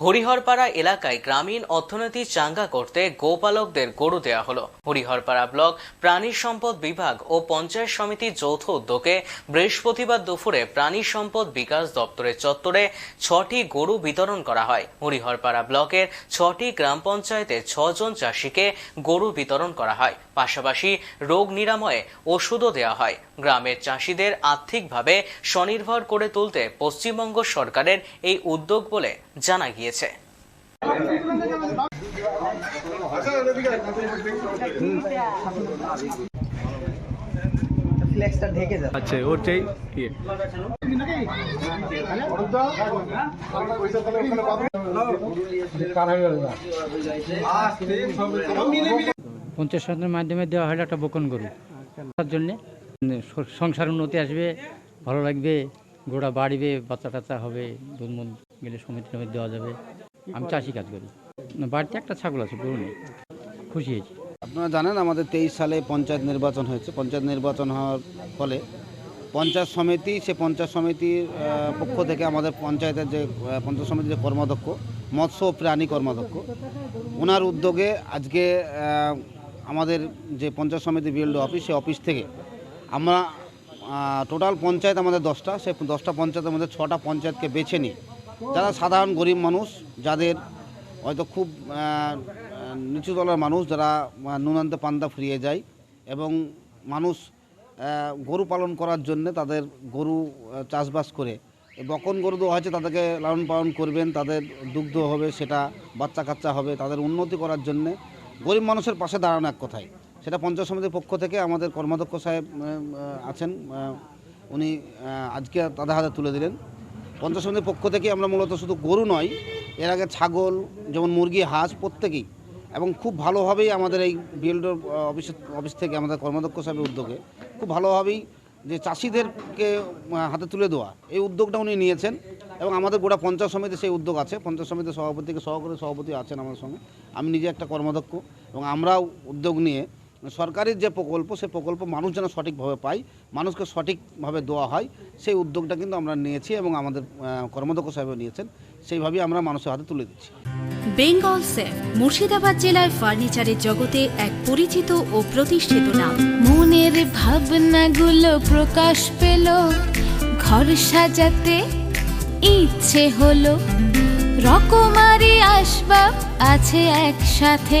হরিহরপাড়া এলাকায় গ্রামীণ অর্থনীতি চাঙ্গা করতে গোপালকদের গরু দেওয়া হলো। হরিহরপাড়া ব্লক প্রাণী সম্পদ বিভাগ ও পঞ্চায়েত সমিতির যৌথ উদ্যোগে বৃহস্পতিবার দুপুরে প্রাণী সম্পদ বিকাশ দপ্তরের চত্বরে ছটি গরু বিতরণ করা হয়। হরিহরপাড়া ব্লকের ছটি গ্রাম পঞ্চায়েতে ছজন চাষিকে গরু বিতরণ করা হয়। পাশাপাশি রোগ নিরাময়ে ওষুধও দেওয়া হয়। গ্রামের চাষিদের আর্থিকভাবে স্বনির্ভর করে তুলতে পশ্চিমবঙ্গ সরকারের এই উদ্যোগ বলে জানা গিয়েছে। ফ্লেক্সটা ঢেকে যাবে আচ্ছা ইয়ে। পঞ্চাশ শতাংশের মাধ্যমে দেওয়া হলো একটা বকন গরু। তার জন্যে সংসার উন্নতি আসবে, ভালো লাগবে, গোড়া বাড়বে, বাচ্চা টাচ্চা হবে, দুধ মুধ গেলে সমিতি টমিতি দেওয়া যাবে। আমি চাষি কাজ করি। বাড়িতে একটা ছাগল আছে, গরু নেই। খুশি হয়েছি। আপনারা জানেন আমাদের তেইশ সালে পঞ্চায়েত নির্বাচন হয়েছে। পঞ্চায়েত নির্বাচন হওয়ার ফলে পঞ্চায়েত সমিতি, সে পঞ্চায়েত সমিতির পক্ষ থেকে আমাদের পঞ্চায়েতের যে পঞ্চায়েত সমিতির যে কর্মাধ্যক্ষ, মৎস্য ও প্রাণী কর্মাধ্যক্ষ ওনার উদ্যোগে আজকে আমাদের যে পঞ্চায়েত সমিতি বিএলডি অফিস, সে অফিস থেকে আমরা টোটাল পঞ্চায়েত আমাদের দশটা। সেই দশটা পঞ্চায়েতের মধ্যে ছটা পঞ্চায়েতকে বেছে নিই। যারা সাধারণ গরিব মানুষ যাদের হয়তো খুব আহ, আহ, নিচু তলার মানুষ যারা নুনান্তে পান্তা ফুরিয়ে যায় এবং মানুষ গরু পালন করার জন্য তাদের গরু চাষবাস করে। বকন গরু দেওয়া হয়েছে তাদেরকে লালন পালন করবেন তাদের দুগ্ধ হবে সেটা বাচ্চা কাচ্চা হবে তাদের উন্নতি করার জন্যে গরিব মানুষের পাশে দাঁড়ানো এক কথায়। সেটা পঞ্চায়েত সমিতির পক্ষ থেকে আমাদের কর্মাধ্যক্ষ সাহেব আছেন উনি আজকে তাদের হাতে তুলে দিলেন। পঞ্চায়েত সমিতির পক্ষ থেকে আমরা মূলত শুধু গরু নয়, এর আগে ছাগল, যেমন মুরগি, হাঁস প্রত্যেকেই, এবং খুব ভালোভাবেই আমাদের এই বিএলডোর অফিস অফিস থেকে আমাদের কর্মাধ্যক্ষ সাহেবের উদ্যোগে, খুব ভালোভাবেই যে চাষিদেরকে হাতে তুলে দেওয়া, এই উদ্যোগটা উনি নিয়েছেন, এবং আমাদের গোটা পঞ্চায়েত সমিতি সেই উদ্যোগ আছে। পঞ্চায়েত সমিতির সভাপতিকে, সহকারী সভাপতি আছেন আমার সঙ্গে। আমি নিজে একটা কর্মাধ্যক্ষ, এবং আমরাও উদ্যোগ নিয়ে সরকারের যে প্রকল্প, সে প্রকল্প মানুষ যেন সঠিকভাবে পায়, মানুষকে সঠিকভাবে দেওয়া হয়, সেই উদ্যোগটা কিন্তু আমরা নিয়েছি এবং আমাদের কর্মদক্ষ সাহেবও নিয়েছেন। সেইভাবেই আমরা মানুষের হাতে তুলে দিচ্ছি। বেঙ্গল সেফ মুর্শিদাবাদ জেলায় ফার্নিচারের জগতে এক পরিচিত ও প্রতিষ্ঠিত নাম। মনের ভাবনাগুলো প্রকাশ পেল, ঘর সাজাতে ইচ্ছে হলো। রকমারি আসবাব আছে একসাথে